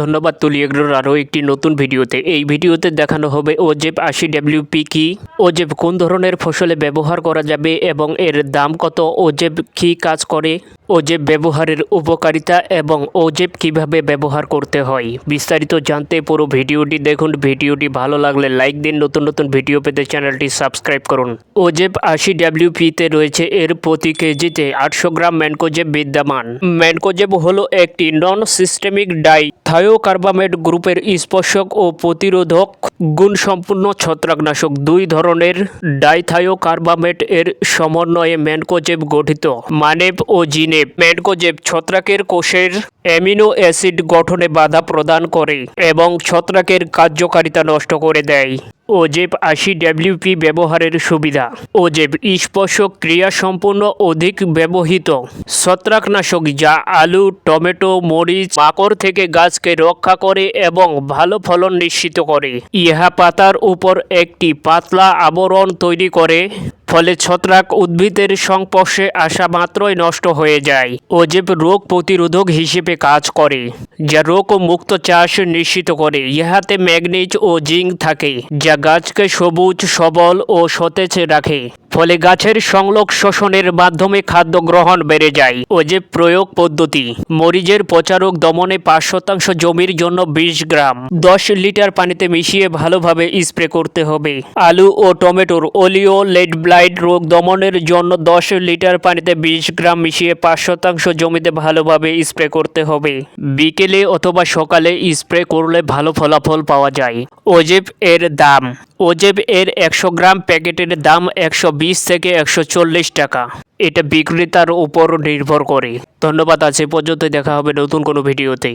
ধন্যবাদ তুলি এগ্রোর আরও একটি নতুন ভিডিওতে। এই ভিডিওতে দেখানো হবে ওজেব আশি ডাব্লিউপি কি, ওজেব কোন ধরনের ফসলে ব্যবহার করা যাবে এবং এর দাম কত, ওজেব কি কাজ করে? ওজেব ব্যবহারের উপকারিতা এবং ওজেব কীভাবে ব্যবহার করতে হয়। বিস্তারিত জানতে পুরো ভিডিওটি দেখুন। ভিডিওটি ভালো লাগলে লাইক দিন। নতুন নতুন ভিডিও পেতে চ্যানেলটি সাবস্ক্রাইব করুন। ওজেব আশি ডাব্লিউপিতে রয়েছে, এর প্রতি কেজিতে আটশো গ্রাম ম্যানকোজেব বিদ্যমান। ম্যানকোজেব হলো একটি নন সিস্টেমিক ডাই থায়োকার্বামেট গ্রুপের স্পর্শক ও প্রতিরোধক গুণসম্পন্ন ছত্রাকনাশক দুই ধরনের ডাইথায়োকার্বামেট এর সমন্বয়ে ম্যানকোজেব গঠিত। মানেব ও জিনেব ম্যানকোজেব ছত্রাকের কোষের অ্যামিনো অ্যাসিড গঠনে বাধা প্রদান করে এবং ছত্রাকের কার্যকারিতা নষ্ট করে দেয়। ওজেব আশি ডাব্লিউপি ব্যবহারের সুবিধা। ওজেব স্পর্শক ক্রিয়া সম্পূর্ণ অধিক ব্যবহৃত। ছত্রাকনাশক যা আলু, টমেটো, মরিচ মাকড় থেকে গাছকে রক্ষা করে এবং ভালো ফলন নিশ্চিত করে। ইহা পাতার উপর একটি পাতলা আবরণ তৈরি করে। ফলে ছত্রাক উদ্ভিদের সংস্পর্শে আসা মাত্রই নষ্ট হয়ে যায় ওজেব রোগ প্রতিরোধক হিসেবে কাজ করে, যা রোগ মুক্ত চাষ নিশ্চিত করে। ইহাতে ম্যাগনিজ ও জিঙ্ক থাকে, যা গাছকে সবুজ, সবল ও সতেজ রাখে। ফলে গাছের সংলোক শোষণের মাধ্যমে খাদ্য গ্রহণ বেড়ে যায় ও যে প্রয়োগ পদ্ধতি, মরিচের পচারক দমনে পাঁচ শতাংশ জমির জন্য বিশ গ্রাম, দশ লিটার পানিতে মিশিয়ে ভালোভাবে স্প্রে করতে হবে। আলু ও টমেটোর ওলিও লেড ব্লাইট রোগ দমনের জন্য দশ লিটার পানিতে বিশ গ্রাম মিশিয়ে পাঁচ শতাংশ জমিতে ভালোভাবে স্প্রে করতে হবে। বিকেলে অথবা সকালে স্প্রে করলে ভালো ফলাফল পাওয়া যায়। ওজেব এর দাম। ওজেব এর একশো গ্রাম প্যাকেটের দাম একশো বিশ থেকে একশো চল্লিশ টাকা। এটা বিক্রেতার উপর নির্ভর করে। ধন্যবাদ আছে পর্যন্ত দেখা হবে নতুন কোনো ভিডিওতে।